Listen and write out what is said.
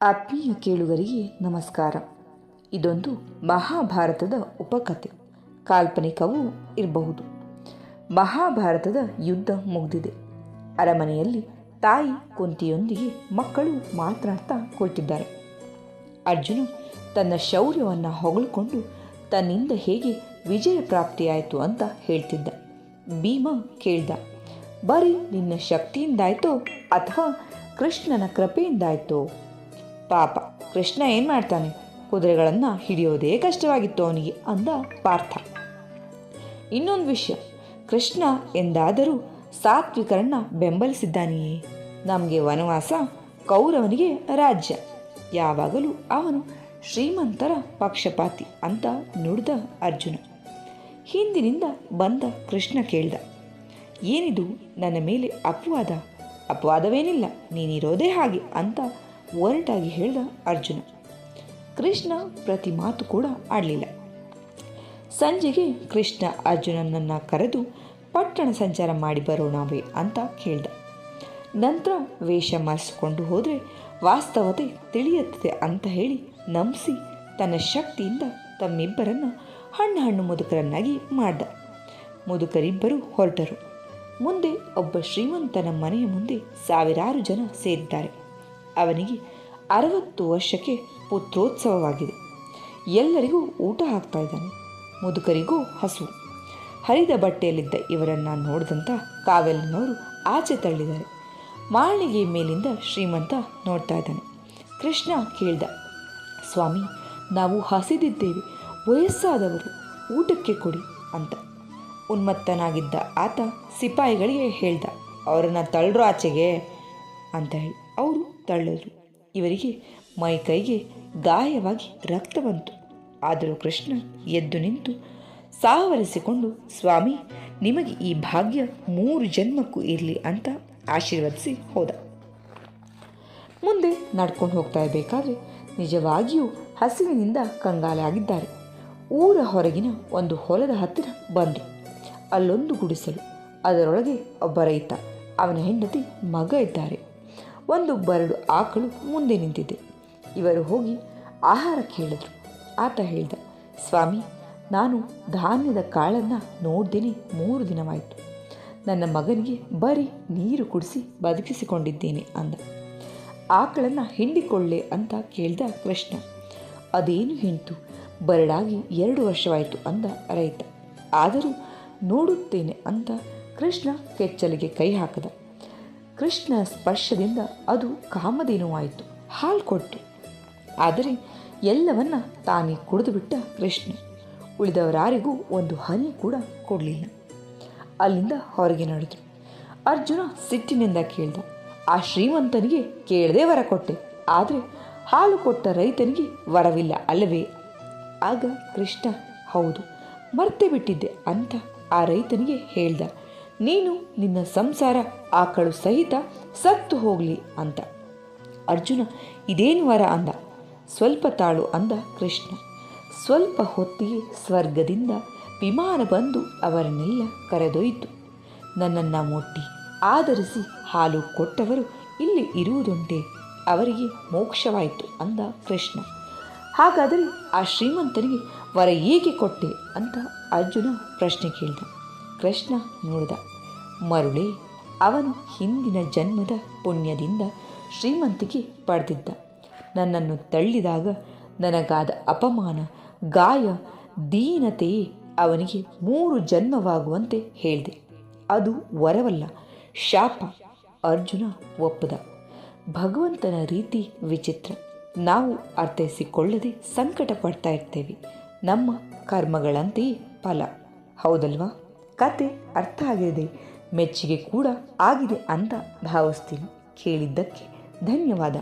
ಆತ್ಮೀಯ ಕೇಳುಗರಿಗೆ ನಮಸ್ಕಾರ. ಇದೊಂದು ಮಹಾಭಾರತದ ಉಪಕಥೆ ಕಾಲ್ಪನಿಕವೂ ಇರಬಹುದು. ಮಹಾಭಾರತದ ಯುದ್ಧ ಮುಗಿದಿದೆ. ಅರಮನೆಯಲ್ಲಿ ತಾಯಿ ಕುಂತಿಯೊಂದಿಗೆ ಮಕ್ಕಳು ಮಾತನಾಡ್ತಾ ಕುಳಿತಿದ್ದಾರೆ ಅರ್ಜುನ ತನ್ನ ಶೌರ್ಯವನ್ನು ಹೊಗಳಿಕೊಂಡು ತನ್ನಿಂದ ಹೇಗೆ ವಿಜಯ ಪ್ರಾಪ್ತಿಯಾಯಿತು ಅಂತ ಹೇಳ್ತಿದ್ದ. ಭೀಮ ಕೇಳ್ದ, ಬರೀ ನಿನ್ನ ಶಕ್ತಿಯಿಂದಾಯ್ತೋ ಅಥವಾ ಕೃಷ್ಣನ ಕೃಪೆಯಿಂದಾಯ್ತು. ಪಾಪ, ಕೃಷ್ಣ ಏನು ಮಾಡ್ತಾನೆ? ಕುದುರೆಗಳನ್ನು ಹಿಡಿಯೋದೇ ಕಷ್ಟವಾಗಿತ್ತು ಅವನಿಗೆ ಅಂದ ಪಾರ್ಥ. ಇನ್ನೊಂದು ವಿಷಯ, ಕೃಷ್ಣ ಎಂದಾದರೂ ಸಾತ್ವಿಕರನ್ನ ಬೆಂಬಲಿಸಿದ್ದಾನೆಯೇ? ನಮಗೆ ವನವಾಸ ಕೌರವನಿಗೆ ರಾಜ್ಯ. ಯಾವಾಗಲೂ ಅವನು ಶ್ರೀಮಂತರ ಪಕ್ಷಪಾತಿ ಅಂತ ನುಡಿದ ಅರ್ಜುನ. ಹಿಂದಿನಿಂದ ಬಂದ ಕೃಷ್ಣ ಕೇಳ್ದ, ಏನಿದು ನನ್ನ ಮೇಲೆ ಅಪವಾದ? ಅಪವಾದವೇನಿಲ್ಲ ನೀನಿರೋದೇ ಹಾಗೆ ಅಂತ ಒರಟಾಗಿ ಹೇಳಿದ ಅರ್ಜುನ. ಕೃಷ್ಣ ಪ್ರತಿ ಮಾತು ಕೂಡ ಆಡಲಿಲ್ಲ. ಸಂಜೆಗೆ ಕೃಷ್ಣ ಅರ್ಜುನನನ್ನು ಕರೆದು, ಪಟ್ಟಣ ಸಂಚಾರ ಮಾಡಿ ಬರೋಣವೇ ಅಂತ ಕೇಳ್ದ. ನಂತರ ವೇಷ ಮಾರಿಸಿಕೊಂಡು ಹೋದರೆ ವಾಸ್ತವತೆ ತಿಳಿಯುತ್ತದೆ ಅಂತ ಹೇಳಿ ನಂಬಿಸಿ ತನ್ನ ಶಕ್ತಿಯಿಂದ ತಮ್ಮಿಬ್ಬರನ್ನು ಹಣ್ಣು ಹಣ್ಣು ಮುದುಕರನ್ನಾಗಿ ಮಾಡ್ದ. ಮುದುಕರಿಬ್ಬರು ಹೊರಟರು. ಮುಂದೆ ಒಬ್ಬ ಶ್ರೀಮಂತನ ಮನೆಯ ಮುಂದೆ ಸಾವಿರಾರು ಜನ ಸೇರಿದ್ದಾರೆ. ಅವನಿಗೆ ಅರವತ್ತು ವರ್ಷಕ್ಕೆ ಪುತ್ರೋತ್ಸವವಾಗಿದೆ. ಎಲ್ಲರಿಗೂ ಊಟ ಹಾಕ್ತಾ ಇದ್ದಾನೆ. ಮುದುಕರಿಗೂ ಹಸು. ಹರಿದ ಬಟ್ಟೆಯಲ್ಲಿದ್ದ ಇವರನ್ನು ನೋಡಿದಂಥ ಕಾವೆಲ್ಲನವರು ಆಚೆ ತಳ್ಳಿದ್ದಾರೆ. ಮಾಳಿಗೆ ಮೇಲಿಂದ ಶ್ರೀಮಂತ ನೋಡ್ತಾ ಇದ್ದಾನೆ. ಕೃಷ್ಣ ಕೇಳ್ದ, ಸ್ವಾಮಿ, ನಾವು ಹಸಿದಿದ್ದೇವೆ. ವಯಸ್ಸಾದವರು ಊಟಕ್ಕೆ ಕೊಡಿ ಅಂತ. ಉನ್ಮತ್ತನಾಗಿದ್ದ ಆತ ಸಿಪಾಯಿಗಳಿಗೆ ಹೇಳ್ದ, ಅವರನ್ನು ತಳ್ಳರು ಆಚೆಗೆ ಅಂತ ಹೇಳಿ. ಅವರು ತಳ್ಳರು. ಇವರಿಗೆ ಮೈ ಕೈಗೆ ಗಾಯವಾಗಿ ರಕ್ತ ಬಂತು. ಆದರೂ ಕೃಷ್ಣ ಎದ್ದು ನಿಂತು ಸಾವರಿಸಿಕೊಂಡು, ಸ್ವಾಮಿ, ನಿಮಗೆ ಈ ಭಾಗ್ಯ ಮೂರು ಜನ್ಮಕ್ಕೂ ಇರಲಿ ಅಂತ ಆಶೀರ್ವದಿಸಿ ಹೋದ. ಮುಂದೆ ನಡ್ಕೊಂಡು ಹೋಗ್ತಾ ಇರಬೇಕಾದ್ರೆ ನಿಜವಾಗಿಯೂ ಹಸಿವಿನಿಂದ ಕಂಗಾಲಾಗಿದ್ದಾರೆ. ಊರ ಹೊರಗಿನ ಒಂದು ಹೊಲದ ಹತ್ತಿರ ಬಂದರು. ಅಲ್ಲೊಂದು ಗುಡಿಸಲು. ಅದರೊಳಗೆ ಒಬ್ಬ ರೈತ ಅವನ ಹೆಂಡತಿ ಮಗ ಇದ್ದಾರೆ. ಒಂದು ಬರಡು ಆಕಳು ಮುಂದೆ ನಿಂತಿದೆ. ಇವರು ಹೋಗಿ ಆಹಾರ ಕೇಳಿದ್ರು. ಆತ ಹೇಳಿದ, ಸ್ವಾಮಿ, ನಾನು ಧಾನ್ಯದ ಕಾಳನ್ನು ನೋಡ್ದೇನೆ ಮೂರು ದಿನವಾಯಿತು. ನನ್ನ ಮಗನಿಗೆ ಬರೀ ನೀರು ಕುಡಿಸಿ ಬದುಕಿಸಿಕೊಂಡಿದ್ದೇನೆ ಅಂದ. ಆಕಳನ್ನು ಹಿಂಡಿಕೊಳ್ಳೆ ಅಂತ ಕೇಳಿದ ಕೃಷ್ಣ. ಅದೇನು ಹಿಂಟು ಬರಡಾಗಿ ಎರಡು ವರ್ಷವಾಯಿತು ಅಂದ ರೈತ. ಆದರೂ ನೋಡುತ್ತೇನೆ ಅಂತ ಕೃಷ್ಣ ಕೆಚ್ಚಲಿಗೆ ಕೈ ಹಾಕದ. ಕೃಷ್ಣ ಸ್ಪರ್ಶದಿಂದ ಅದು ಕಾಮಧೇನುವಾಯಿತು, ಹಾಲು ಕೊಟ್ಟು ಆದರೆ ಎಲ್ಲವನ್ನ ತಾನೇ ಕುಡಿದುಬಿಟ್ಟ ಕೃಷ್ಣ. ಉಳಿದವರಾರಿಗೂ ಒಂದು ಹನಿ ಕೂಡ ಕೊಡಲಿಲ್ಲ. ಅಲ್ಲಿಂದ ಹೊರಗೆ ನಡೆದರು ಅರ್ಜುನ ಸಿಟ್ಟಿನಿಂದ ಕೇಳ್ದ, ಆ ಶ್ರೀಮಂತನಿಗೆ ಕೇಳದೆ ವರ ಕೊಟ್ಟೆ, ಆದರೆ ಹಾಲು ಕೊಟ್ಟ ರೈತನಿಗೆ ವರವಿಲ್ಲ ಅಲ್ಲವೇ? ಆಗ ಕೃಷ್ಣ, ಹೌದು, ಮರ್ತೆ ಬಿಟ್ಟಿದ್ದೆ ಅಂತ ಆ ರೈತನಿಗೆ ಹೇಳ್ದ, ನೀನು ನಿನ್ನ ಸಂಸಾರ ಆಕಳು ಸಹಿತ ಸತ್ತು ಹೋಗಲಿ ಅಂತ. ಅರ್ಜುನ ಇದೇನು ವರ ಅಂದ, ಸ್ವಲ್ಪ ತಾಳು ಅಂದ ಕೃಷ್ಣ. ಸ್ವಲ್ಪ ಹೊತ್ತಿಗೆ ಸ್ವರ್ಗದಿಂದ ವಿಮಾನ ಬಂದು ಅವರನ್ನೆಲ್ಲ ಕರೆದೊಯ್ತು ನನ್ನನ್ನು ಮುಟ್ಟಿ ಆಧರಿಸಿ ಹಾಲು ಕೊಟ್ಟವರು ಇಲ್ಲಿ ಇರುವುದುಂಟೆ, ಅವರಿಗೆ ಮೋಕ್ಷವಾಯಿತು ಅಂದ ಕೃಷ್ಣ. ಹಾಗಾದರೆ ಆ ಶ್ರೀಮಂತನಿಗೆ ವರ ಏಕೆ ಕೊಟ್ಟೆ ಅಂತ ಅರ್ಜುನ ಪ್ರಶ್ನೆ ಕೇಳಿದ. ಕೃಷ್ಣ ನೋಡಿದ, ಮರುಳಿ, ಅವನು ಹಿಂದಿನ ಜನ್ಮದ ಪುಣ್ಯದಿಂದ ಶ್ರೀಮಂತಿಕೆ ಪಡೆದಿದ್ದ. ನನ್ನನ್ನು ತಳ್ಳಿದಾಗ ನನಗಾದ ಅಪಮಾನ, ಗಾಯ ದೀನತೆಯೇ ಅವನಿಗೆ ಮೂರು ಜನ್ಮವಾಗುವಂತೆ ಹೇಳಿದೆ. ಅದು ವರವಲ್ಲ, ಶಾಪ, ಅರ್ಜುನ ಒಪ್ಪದ. ಭಗವಂತನ ರೀತಿ ವಿಚಿತ್ರ. ನಾವು ಅರ್ಥೈಸಿಕೊಳ್ಳದೆ ಸಂಕಟ ಪಡ್ತಾ ಇರ್ತೇವೆ. ನಮ್ಮ ಕರ್ಮಗಳಂತೆಯೇ ಫಲ. ಹೌದಲ್ವಾ? ಕತೆ ಅರ್ಥ ಆಗಿದೆ ಮೆಚ್ಚುಗೆ ಕೂಡ ಆಗಿದೆ ಅಂತ ಭಾವಿಸ್ತೀನಿ. ಕೇಳಿದ್ದಕ್ಕೆ ಧನ್ಯವಾದ.